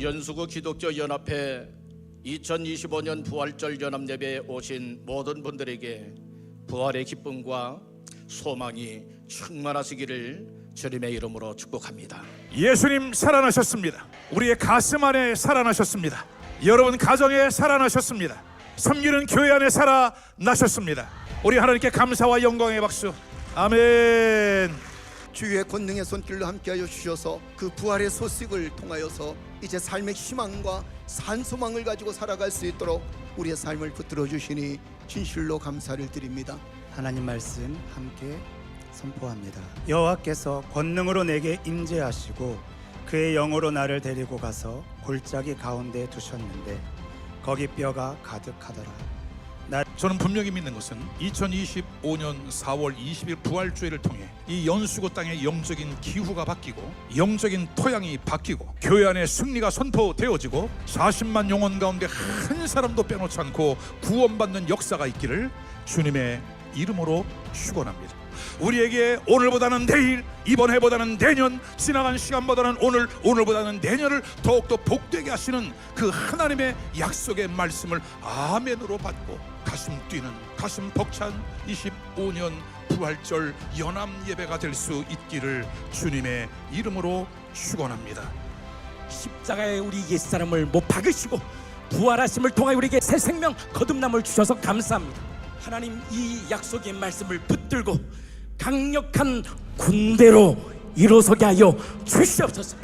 연수구 기독교 연합회 2025년 부활절 연합 예배에 오신 모든 분들에게 부활의 기쁨과 소망이 충만하시기를 주님의 이름으로 축복합니다. 예수님 살아나셨습니다. 우리의 가슴 안에 살아나셨습니다. 여러분 가정에 살아나셨습니다. 섬기는 교회 안에 살아나셨습니다. 우리 하나님께 감사와 영광의 박수. 아멘. 주의 권능의 손길로 함께하여 주셔서 그 부활의 소식을 통하여서 이제 삶의 희망과 산소망을 가지고 살아갈 수 있도록 우리의 삶을 붙들어 주시니 진실로 감사를 드립니다. 하나님 말씀 함께 선포합니다. 여호와께서 권능으로 내게 임재하시고 그의 영으로 나를 데리고 가서 골짜기 가운데 두셨는데 거기 뼈가 가득하더라. 저는 분명히 믿는 것은 2025년 4월 20일 부활주의를 통해 이 연수구 땅의 영적인 기후가 바뀌고 영적인 토양이 바뀌고 교회 안에 승리가 선포되어지고 40만 영혼 가운데 한 사람도 빼놓지 않고 구원받는 역사가 있기를 주님의 이름으로 축원합니다. 우리에게 오늘보다는 내일, 이번 해보다는 내년, 지나간 시간보다는 오늘, 오늘보다는 내년을 더욱더 복되게 하시는 그 하나님의 약속의 말씀을 아멘으로 받고 가슴 뛰는 가슴 벅찬 25년 부활절 연합 예배가 될 수 있기를 주님의 이름으로 축원합니다. 십자가에 우리 옛사람을 못 박으시고 부활하심을 통하여 우리에게 새 생명 거듭남을 주셔서 감사합니다. 하나님 이 약속의 말씀을 붙들고 강력한 군대로 일어서게 하여 주시옵소서.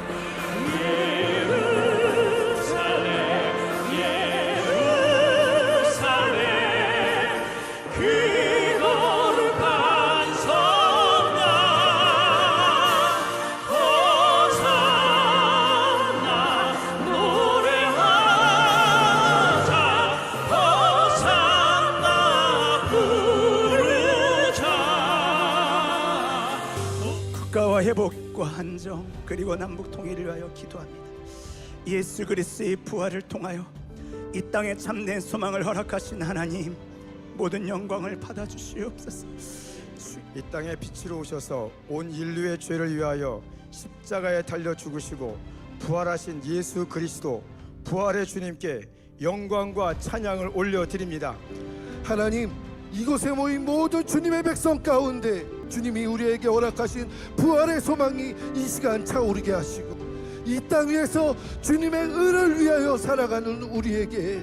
회복과 안정 그리고 남북 통일을 위하여 기도합니다. 예수 그리스도의 부활을 통하여 이 땅에 참된 소망을 허락하신 하나님 모든 영광을 받아 주시옵소서. 이 땅에 빛으로 오셔서 온 인류의 죄를 위하여 십자가에 달려 죽으시고 부활하신 예수 그리스도 부활의 주님께 영광과 찬양을 올려 드립니다. 하나님 이곳에 모인 모든 주님의 백성 가운데 주님이 우리에게 허락하신 부활의 소망이 이 시간 차오르게 하시고 이 땅 위에서 주님의 은을 위하여 살아가는 우리에게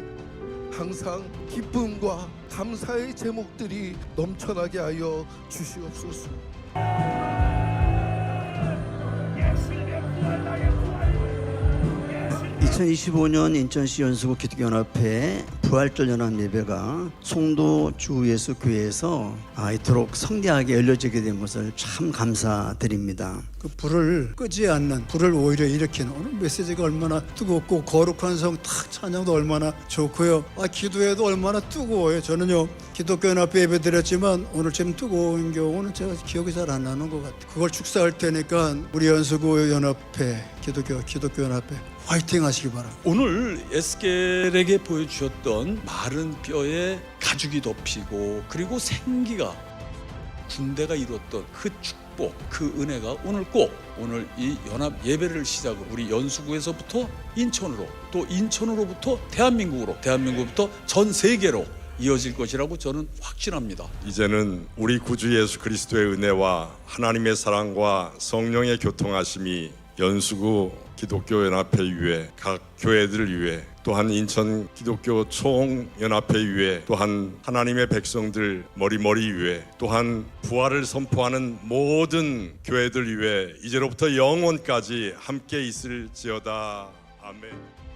항상 기쁨과 감사의 제목들이 넘쳐나게 하여 주시옵소서. 2025년 인천시 연수구 기독연합회 부활절 연합 예배가 송도 주 예수 교회에서 아, 이토록 성대하게 열려지게 된 것을 참 감사드립니다. 그 불을 끄지 않는 불을 오히려 일으키는 오늘 메시지가 얼마나 뜨겁고 거룩한 성 탁 찬양도 얼마나 좋고요. 아 기도에도 얼마나 뜨거워요. 저는요 기독교 연합회 예배 드렸지만 오늘 좀 뜨거운 경우는 제가 기억이 잘 안 나는 것 같아요. 그걸 축사할 테니까 우리 연수구 연합회 기독교 기독교 연합회 화이팅 하시기 바랍니다. 오늘 에스겔에게 보여주셨던 마른 뼈에 가죽이 덮이고 그리고 생기가 군대가 이뤘던 그 축복, 그 은혜가 오늘 꼭 오늘 이 연합 예배를 시작으로 우리 연수구에서부터 인천으로 또 인천으로부터 대한민국으로 대한민국부터 전 세계로 이어질 것이라고 저는 확신합니다. 이제는 우리 구주 예수 그리스도의 은혜와 하나님의 사랑과 성령의 교통하심이 연수구 기독교 연합회 위에 각 교회들 위에 또한 인천 기독교 총연합회 위에 또한 하나님의 백성들 머리머리 위에 또한 부활을 선포하는 모든 교회들 위에 이제로부터 영원까지 함께 있을지어다 아멘.